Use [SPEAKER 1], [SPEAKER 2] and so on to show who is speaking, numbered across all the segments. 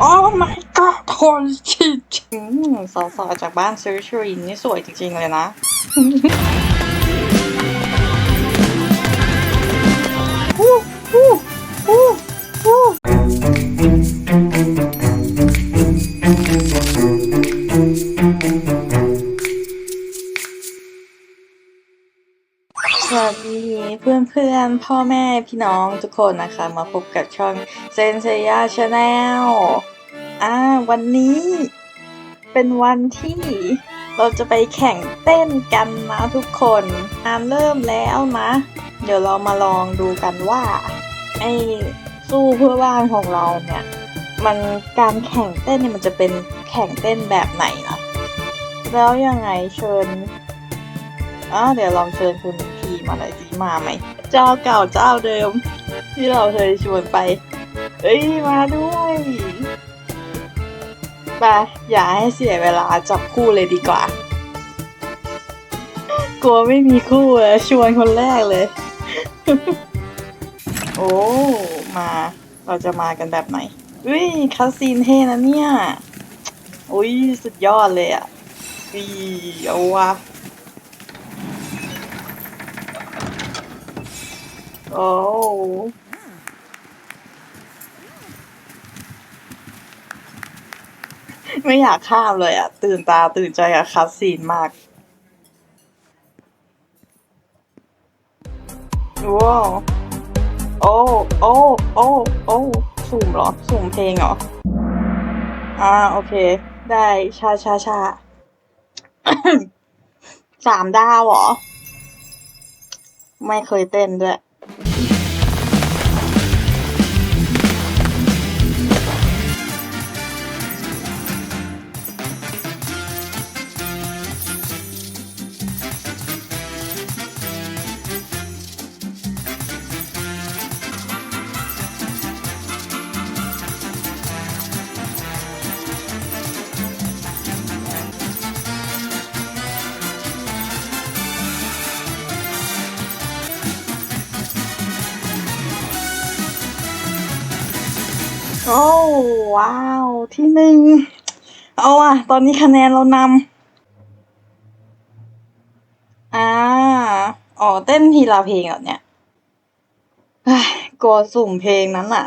[SPEAKER 1] โอ้ my god คนชิดสาวๆจากบ้านซื้อชรินนี่สวยจริงๆเลยนะฮู้ฮู้ฮู้ฮู้ พื่อนๆ พ่อแม่พี่น้องทุกคนนะคะ มาพบกับช่องเซนเซียชาแนลอ่าวันนี้เป็นวันที่เราจะไปแข่งเต้นกันนะทุกคนงานเริ่มแล้วนะ เดี๋ยวเรามาลองดูกันว่า ไอ้สู้เพื่อบ้านของเราเนี่ย มันการแข่งเต้นเนี่ยมันจะเป็นแข่งเต้นแบบไหนนะแล้วยังไงเชิญอ่าเดี๋ยวลองเชิญคุณพีมาหน่อยสิมาไหม เจ้าเก่าเจ้าเดิม ที่เราเคยชวนไป เอ้ยมาด้วยไปอย่าให้เสียเวลาจับคู่เลยดีกว่า กลัวไม่มีคู่เลยชวนคนแรกเลย โอ้มาเราจะมากันแบบไหนอุ้ยคาซีนเท่นะเนี่ย อุ้ยสุดยอดเลยอะอีเอาวะ โอ้ไม่อยากข้ามเลยอะตื่นตาตื่นใจกับคัสซีนมากว้าวโอ้โอ้โอ้โอ้สุ่มเหรอ สุ่มเพลงเหรอ อ่า โอเค ได้ชาชาชาสามดาวเหรอ ไม่เคยเต้นด้วย ที่หนึ่ง เอาอะ ตอนนี้คะแนนเรานำ อ่า อ๋อ เต้นทีละเพลงเหรอเนี่ยเฮ้ยกลัวสุ่มเพลงนั้นอะ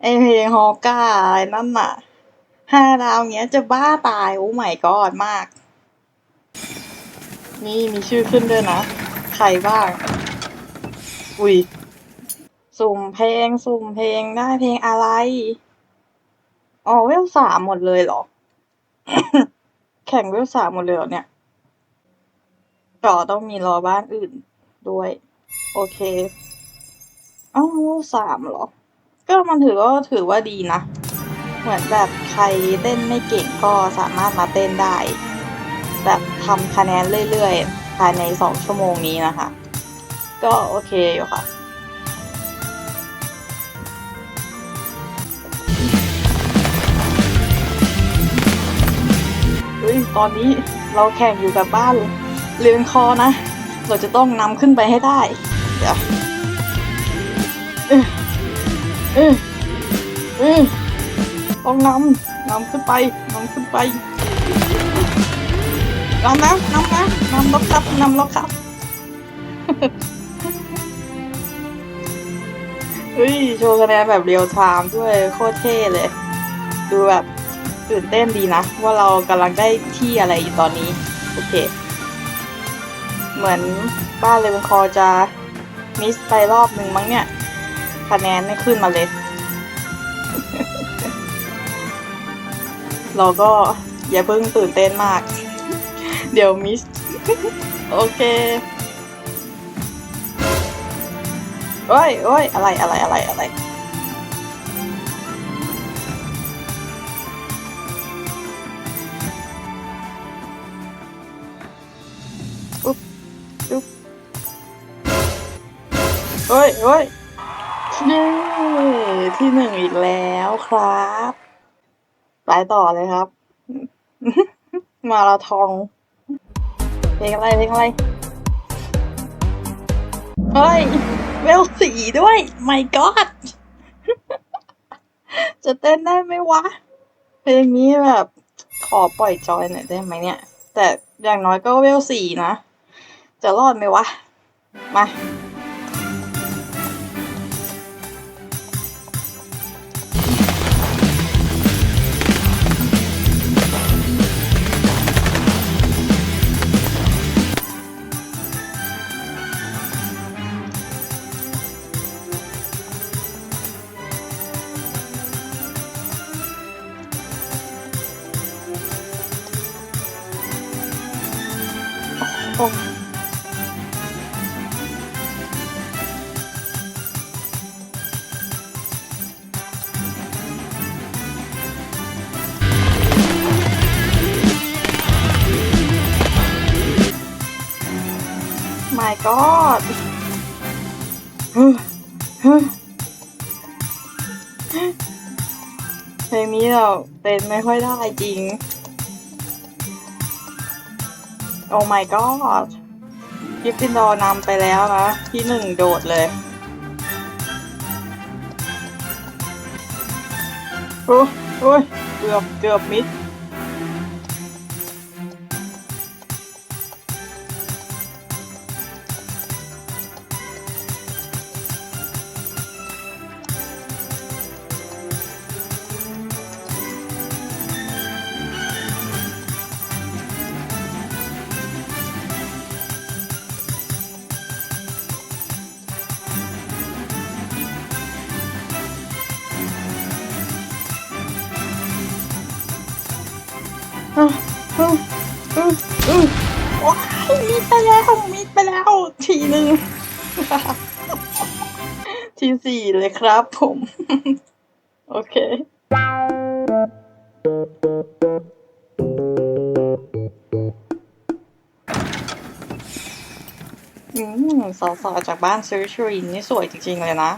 [SPEAKER 1] ไอเพลงฮอก้าอะไรนั่นอะห้าดาวเนี้ยจะบ้าตาย โอ้ไม่กอดมาก นี่มีชื่อขึ้นด้วยนะ ใครบ้าง อุ้ย สุ่มเพลง สุ่มเพลงได้เพลงอะไร อ๋อ เวลสามหมดเลยเหรอ แข่งเวลสามหมดเลยเหรอเนี่ยก็ต้องมีรอบ้านอื่นด้วย โอเคอ้าเวลสามเหรอ ก็มันถือว่าถือว่าดีนะ เหมือนแบบใครเต้นไม่เก่งก็สามารถมาเต้นได้ แบบทำคะแนนเรื่อยๆ ภายในสองชั่วโมงนี้นะคะ ก็โอเคอยู่ค่ะ ยตอนนี้เราแข่งอยู่กับบ้านเรือนคอนะ เราจะต้องนำขึ้นไปให้ได้ เดี๋ยวเออเออเออต้องนำนำขึ้นไปนำขึ้นไปนำนะนำนะนำแล้วครับนำแล้วครับเฮ้ยโชว์คะแนนแบบเรียลไทม์ด้วยโคตรเท่เลย ดูแบบ ตื่นเต้นดีนะ ว่าเรากำลังได้ที่อะไรอยู่ตอนนี้ โอเค เหมือนบ้านเลนคอจะมิสไปรอบหนึ่งมั้งเนี่ย คะแนนไม่ขึ้นมาเลย เราก็อย่าเพิ่งตื่นเต้นมาก เดี๋ยวมิส โอเคโอ้ยโอ้ยอะไรอะไรอะไรอะไร เฮ้ยเฮ้ยเย้ที่หนึ่งอีกแล้วครับไปต่อเลยครับ มาราธอนเพลงอะไรเพลงอะไรเฮ้ยเวลสีด้วย my god จะเต้นได้ไหมวะ เพลงนี้แบบ ขอปล่อยจอยหน่อยได้ไหมเนี่ย แต่อย่างน้อยก็เวลสี่นะ จะรอดไหมวะ มา my god ฮึฮึเพลงนี้เราเต้นไม่ค่อยได้จริง โอ้ my god กิฟฟินดอนำไปแล้วนะ ที่หนึ่งโดดเลยโอ้โอ้ยเกือบเกือบมิด อะอืมอืมอืมว้ายมิดไปแล้วมิดไปแล้วทีหนึ่งทีสี่เลยครับผม โอเคอืมสาวๆจากบ้านซื้อชรินนี่สวยจริงๆเลยนะ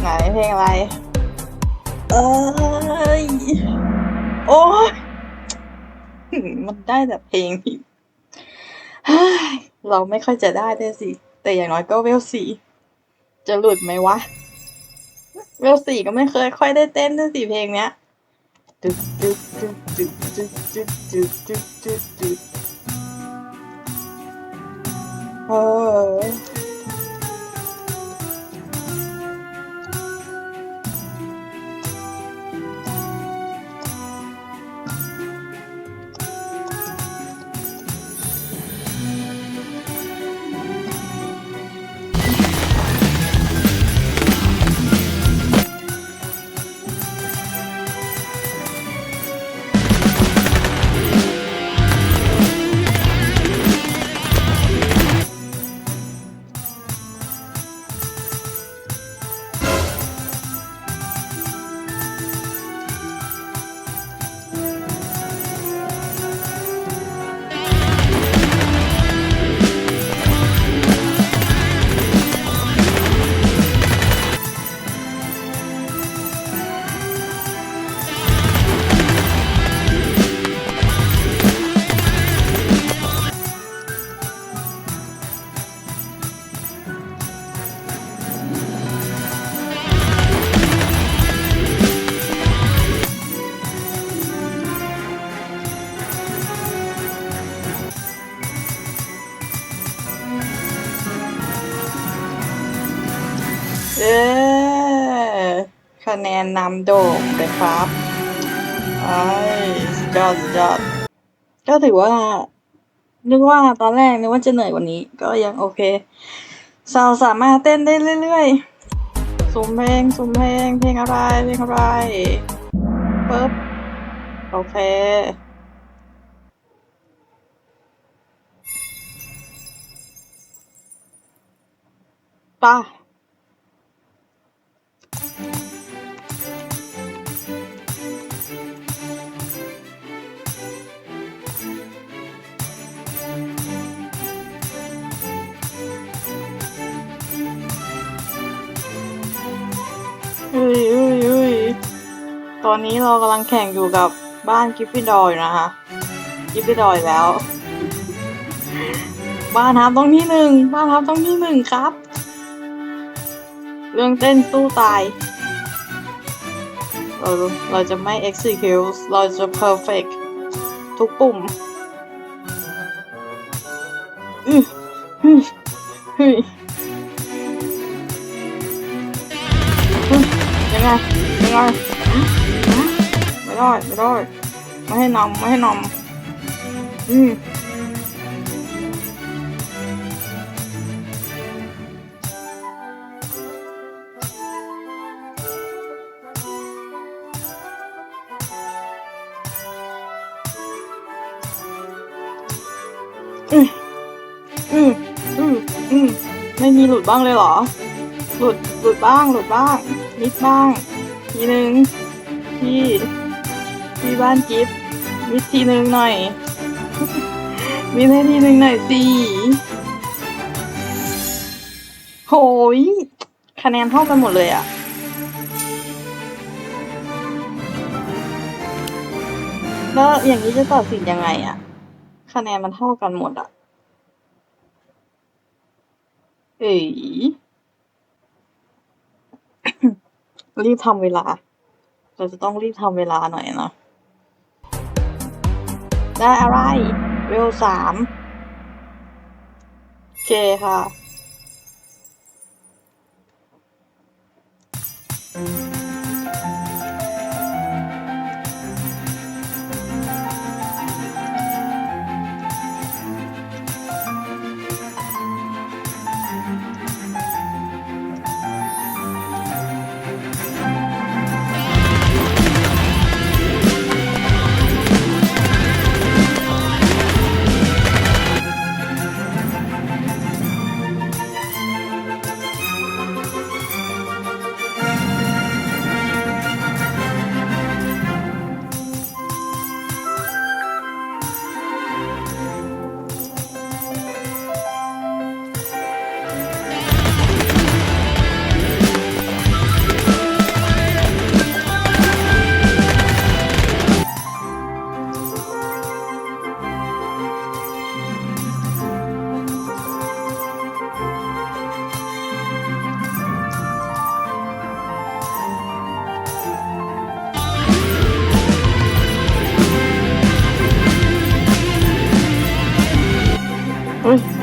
[SPEAKER 1] ไหนเพลงอะไร เอ้ย โอ้ยมันได้แต่เพลงที่เราไม่ค่อยจะได้ด้วยสิ แต่อย่างน้อยก็เวลสี่จะหลุดไหมวะ เวลสี่ก็ไม่เคยค่อยได้เต้นด้วยสิเพลงเนี้ยตึ๊ดตึ๊ดตึ๊ดตึ๊ดตึ๊ดตึ๊ดตึ๊ดตึ๊ดตึ๊ดตึ๊ดเอ แนนนำโด่งเลยครับไอ้สุดยอดสุดยอดก็ถือว่า นึกว่าตอนแรกนึกว่าจะเหนื่อยกว่านี้ ก็ยังโอเคสาวสามารถเต้นได้เรื่อยๆสุ่มเพลงสุ่มเพลงเพลงอะไรเพลงอะไรปึ๊บโอเคป่ะ เฮ้ยเฮ้ยเฮ้ยตอนนี้เรากำลังแข่งอยู่กับบ้านกิฟฟินดอยนะคะกิฟฟินดอร์อีกแล้ว บ้านทับต้องที่หนึ่งบ้านทับต้องที่หนึ่งครับ เรื่องเต้นสู้ตาย เราเราจะไม่ execute เราจะ perfect ทุกปุ่มอือฮึฮึฮึ ยังไงยังไงอืมอืมไม่ได้ไม่ได้ไม่ให้นำไม่ให้นำอืมอืมอืมอืมอืมไม่มีหลุดบ้างเลยเหรอ หลุด หลุดบ้าง หลุดบ้าง นิดบ้าง ทีหนึ่งที่ที่บ้านกิฟนิดทีหนึ่งหน่อยมีให้ทีหนึ่งหน่อยสิโหยคะแนนเท่ากันหมดเลยอะแล้วอย่างนี้จะตัดสินยังไงอะคะแนนมันเท่ากันหมดอะเอ๋ย รีบทำเวลา เราจะต้องรีบทำเวลาหน่อยนะได้อะไรเวลสามเคค่ะ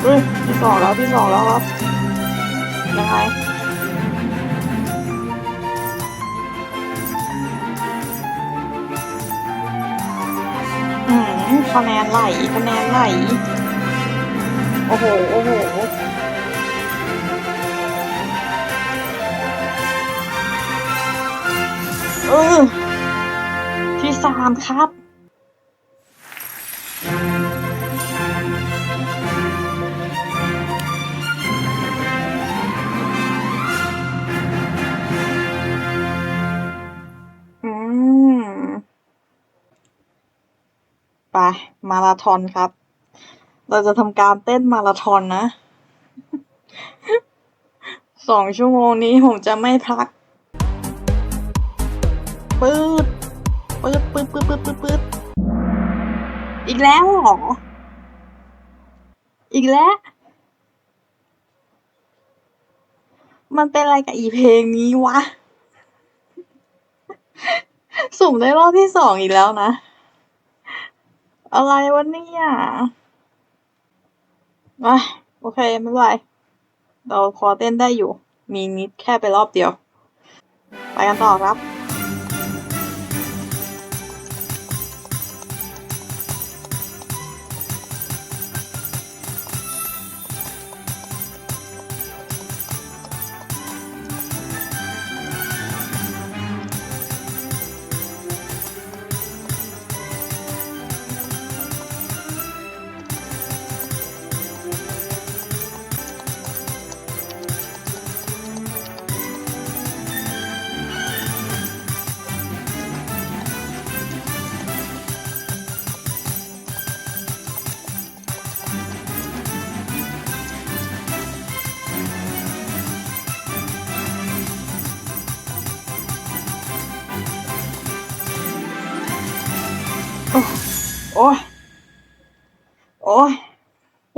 [SPEAKER 1] เฮ้ยที่สองแล้วที่สองแล้วครับยังไงอืมคะแนนไหลคะแนนไหลโอ้โห โอ้โหเออที่สามครับ ไปมาราธอนครับ เราจะทำการเต้นมาราธอนนะ สองชั่วโมงนี้ผมจะไม่พัก ปื๊ดปื๊ดปื๊ดปื๊ดปื๊ดปื๊ดปื๊ดอีกแล้วหรอ อีกแล้ว มันเป็นอะไรกับอีเพลงนี้วะ สุ่มได้รอบที่สองอีกแล้วนะ อะไรวะเนี่ยอะโอเค ไม่เป็นไร เราขอเต้นได้อยู่ มีนิดแค่ไปรอบเดียว ไปกันต่อครับ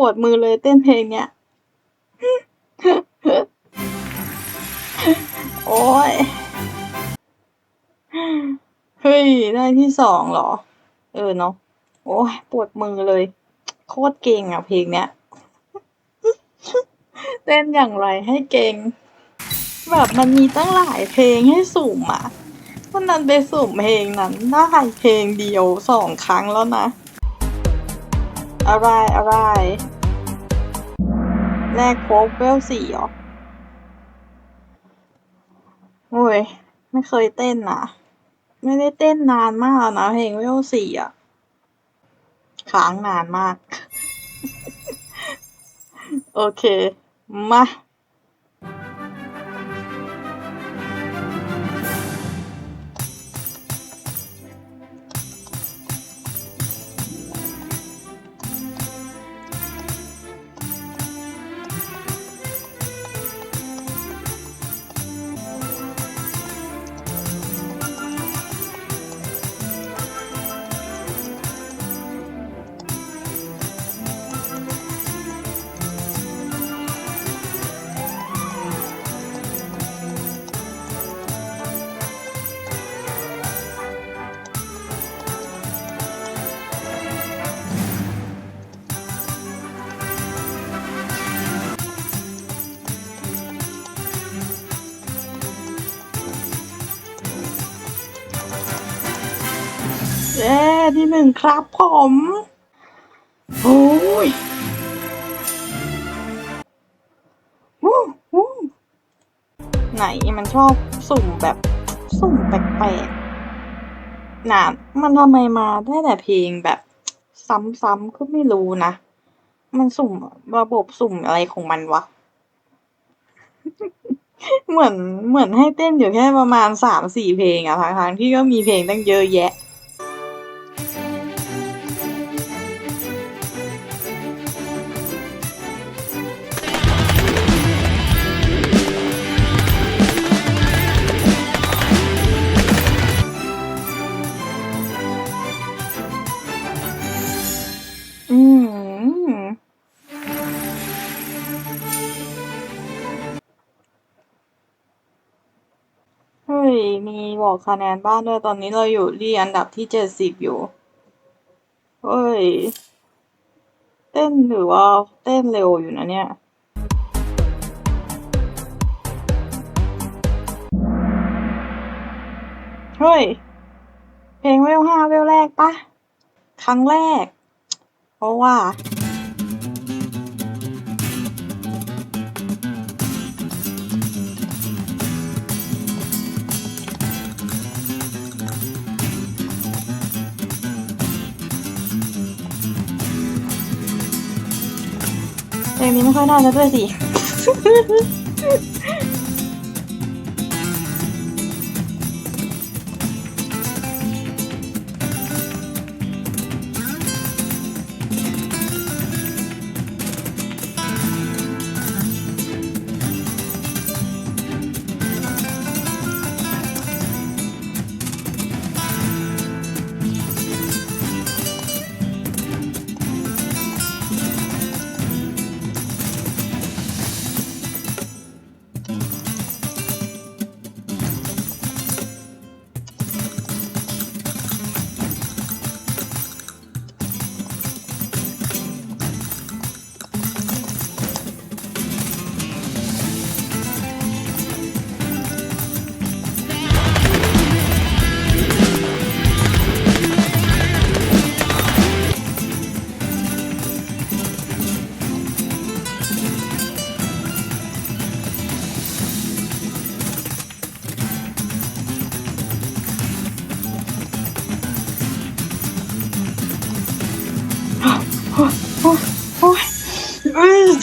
[SPEAKER 1] วดมือเลยเต้นเพลงเนี้ย โอ้ย เฮ้ย ได้ที่สองเหรอ เออเนาะ โอ้ย ปวดมือเลย โคตรเก่งอะเพลงเนี้ย เต้นอย่างไรให้เก่ง แบบมันมีตั้งหลายเพลงให้สุ่มอะวันนั้นไปสุ่มเพลงนั้นได้เพลงเดียวสองครั้งแล้วนะอะไรอะไร แรกโคกเวลสี่เหรอ โอ้ย ไม่เคยเต้นนะไม่ได้เต้นนานมากแล้วนะเพลงเวลสี่อะค้างนานมาก โอเค มา หนึ่งครับผมโอ้ยไหนมันชอบสุ่มแบบสุ่มแปลกๆนะมันทำไมมาได้แต่เพลงแบบซ้ำๆก็ไม่รู้นะ มันสุ่มระบบสุ่มอะไรของมันวะ เหมือนเหมือนให้เต้นอยู่แค่ประมาณสามสี่เพลงอะทั้งๆที่ก็มีเพลงตั้งเยอะแยะ บอกคะแนนบ้านด้วยตอนนี้เราอยู่ที่อันดับที่เจ็ดสิบอยู่เฮ้ย เต้นหรือว่าเต้นเร็วอยู่นะเนี่ยเฮ้ย เพลงเวลห้าเวลแรกปะ ครั้งแรก เพราะว่า เพลงนี้ไม่ค่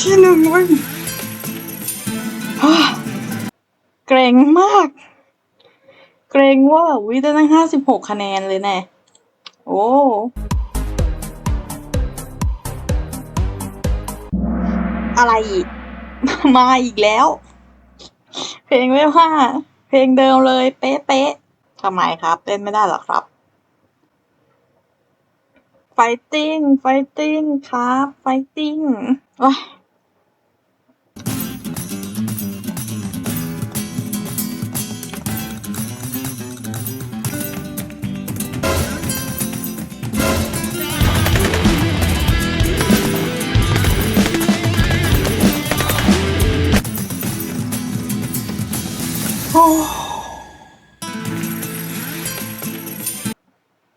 [SPEAKER 1] ที่หนึ่งเว้ยฮ่าเกรงมาก เกรงว่าวิได้ตั้งห้าสิบหกคะแนนเลยแน่โอ้อะไรอีก มาอีกแล้ว เพลงไม่ว่า เพลงเดิมเลยเป๊ะๆทำไมครับเต้นไม่ได้หรอครับ ไฟติ้งไฟติ้งครับ ไฟติ้งโอ้ย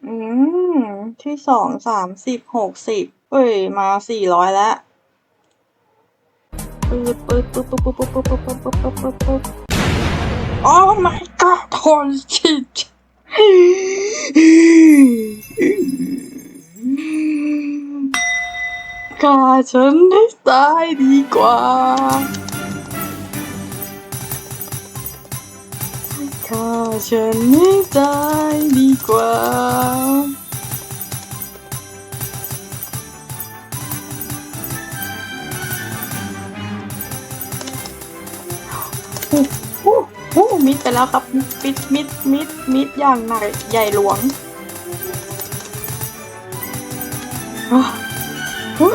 [SPEAKER 1] อืม ที่สองสามสิบหกสิบเอ้ย มาสี่ร้อยแล้วปืดปืดปืดปืดปืดปืดปืดปืดปืดปืดปืดปืดปืดโอ้ my god ทนชิดกาฉันได้ตายดีกว่า ฆ่าฉันให้ตายดีกว่า อู้หูหูมิดไปแล้วครับ มิด มิด มิด มิด อย่างหนักใหญ่หลวงอ้าวฮู้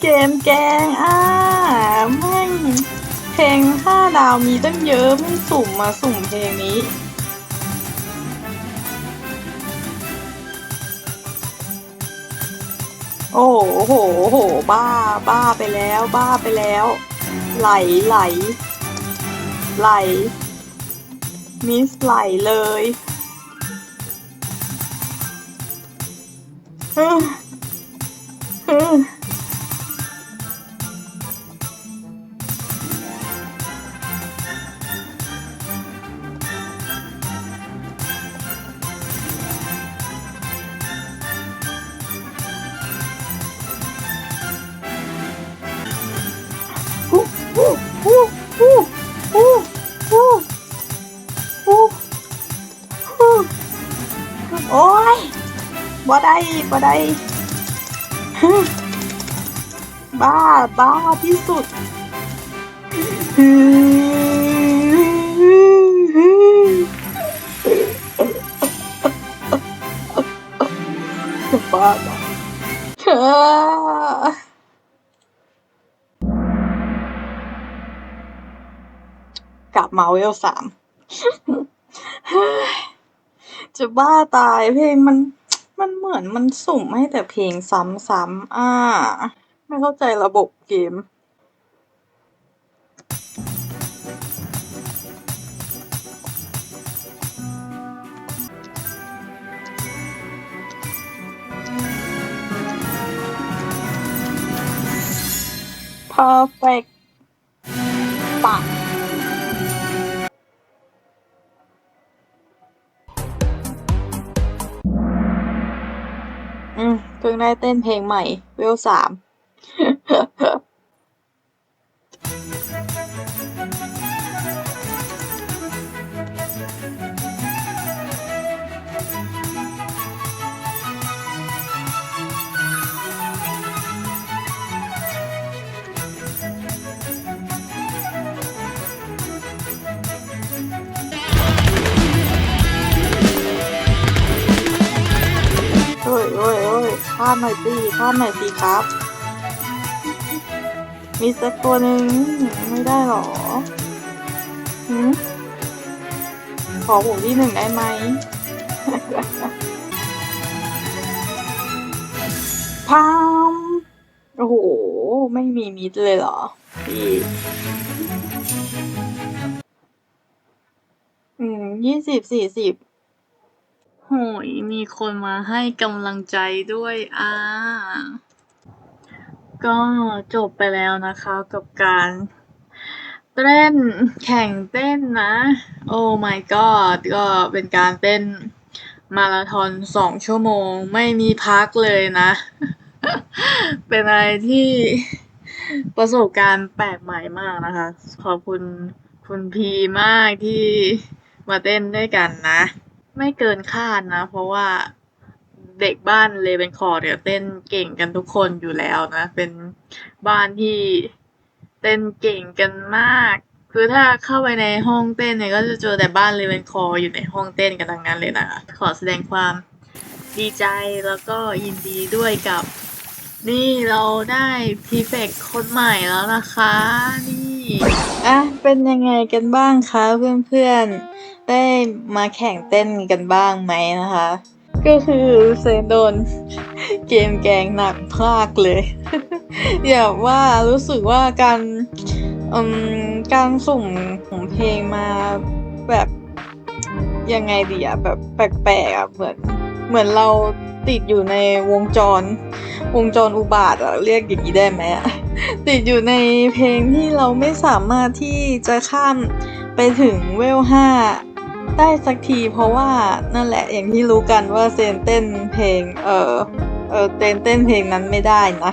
[SPEAKER 1] เกมแกงอะแม่งเพลงห้าดาวมีตั้งเยอะไม่สุ่มมาสุ่มเพลงนี้โอ้โหโหโอ้โห บ้า บ้าไปแล้ว บ้าไปแล้ว ไหล ไหล ไหล มิสไหลเลย เฮ้อเฮ้อ ได้บ่ได้บ้า บ้าที่สุดจะบ้าเธอกลับมาเวลสาม จะบ้าตายเพลงมัน มันเหมือนมันสุ่มให้แต่เพลงซ้ำๆอ่าไม่เข้าใจระบบเกม perfect เพิ่งได้เต้นเพลงใหม่ เวลสาม ข้ามหน่อยสิข้ามหน่อยสิครับ มีสักตัวหนึ่งไม่ได้หรอหืมขอผมที่หนึ่งได้ไหม พาม โอ้โห ไม่มีมิดเลยเหรอ พี่ อืมยี่สิบสี่สิบ โหย มีคนมาให้กำลังใจด้วยอ่าก็จบไปแล้วนะคะกับการเต้นแข่งเต้นนะ โอ้ my god ก็เป็นการเต้นมาราธอนสองชั่วโมงไม่มีพักเลยนะ เป็นอะไรที่ประสบการณ์แปลกใหม่มากนะคะ ขอบคุณคุณพีมากที่มาเต้นด้วยกันนะ ไม่เกินคาดนะ เพราะว่าเด็กบ้านเลเวนคอร์เนี่ยเต้นเก่งกันทุกคนอยู่แล้วนะ เป็นบ้านที่เต้นเก่งกันมาก คือถ้าเข้าไปในห้องเต้นเนี่ยก็จะเจอแต่บ้านเลเวนคอร์อยู่ในห้องเต้นกันทั้งนั้นเลยนะ ขอแสดงความดีใจแล้วก็ยินดีด้วยกับ นี่เราได้พีเฟกคนใหม่แล้วนะคะ นี่อะเป็นยังไงกันบ้างคะเพื่อนๆ ได้มาแข่งเต้นกันบ้างไหมนะคะ ก็คือเซนโดนเกมแกงหนักพากเลย อย่าว่ารู้สึกว่าการการสุ่มของเพลงมาแบบยังไงดีอะแบบแปลกๆอะเหมือนเหมือนเราติดอยู่ในวงจร วงจรอุบาทอะเรียกอย่างนี้ได้ไหมอะติดอยู่ในเพลงที่เราไม่สามารถที่จะข้ามไปถึงเวลห้า ได้สักทีเพราะว่านั่นแหละอย่างที่รู้กันว่าเซนเต้นเพลง เออเออเต้นเต้นเพลงนั้นไม่ได้นะ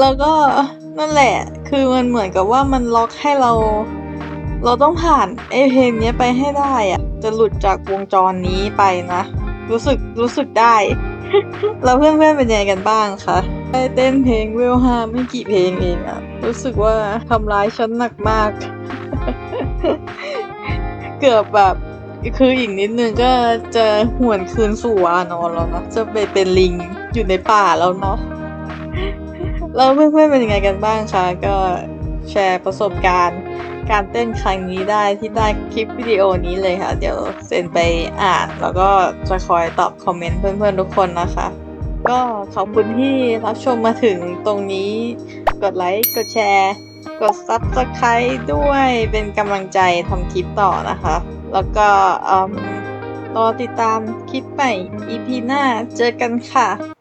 [SPEAKER 1] แล้วก็นั่นแหละ คือมันเหมือนกับว่ามันล็อกให้เรา เราต้องผ่านไอ้เพลงนี้ไปให้ได้อะจะหลุดจากวงจรนี้ไปนะ รู้สึกรู้สึกได้แล้วเพื่อนเป็นยังไงกันบ้างคะได้เต้นเพลงเวลห้าไม่กี่เพลงเองอะรู้สึกว่าทำร้ายฉันหนักมาก เกือบแบบคืออีกนิดนึงก็จะหวนคืนสู่วานอนแล้วนะจะไปเป็นลิงอยู่ในป่าแล้วเนาะแล้วเพื่อนๆเป็นยังไงกันบ้างคะก็แชร์ประสบการณ์การเต้นครั้งนี้ได้ที่ใต้คลิปวิดีโอนี้เลยค่ะ เดี๋ยวเซนไปอ่าน แล้วก็จะคอยตอบคอมเมนต์เพื่อนๆทุกคนนะคะ ก็ขอบคุณที่รับชมมาถึงตรงนี้ กดไลค์ กดแชร์ กด Subscribe ด้วยเป็นกำลังใจทำคลิปต่อนะคะ แล้วก็รอติดตามคลิปใหม่ EP หน้าเจอกันค่ะ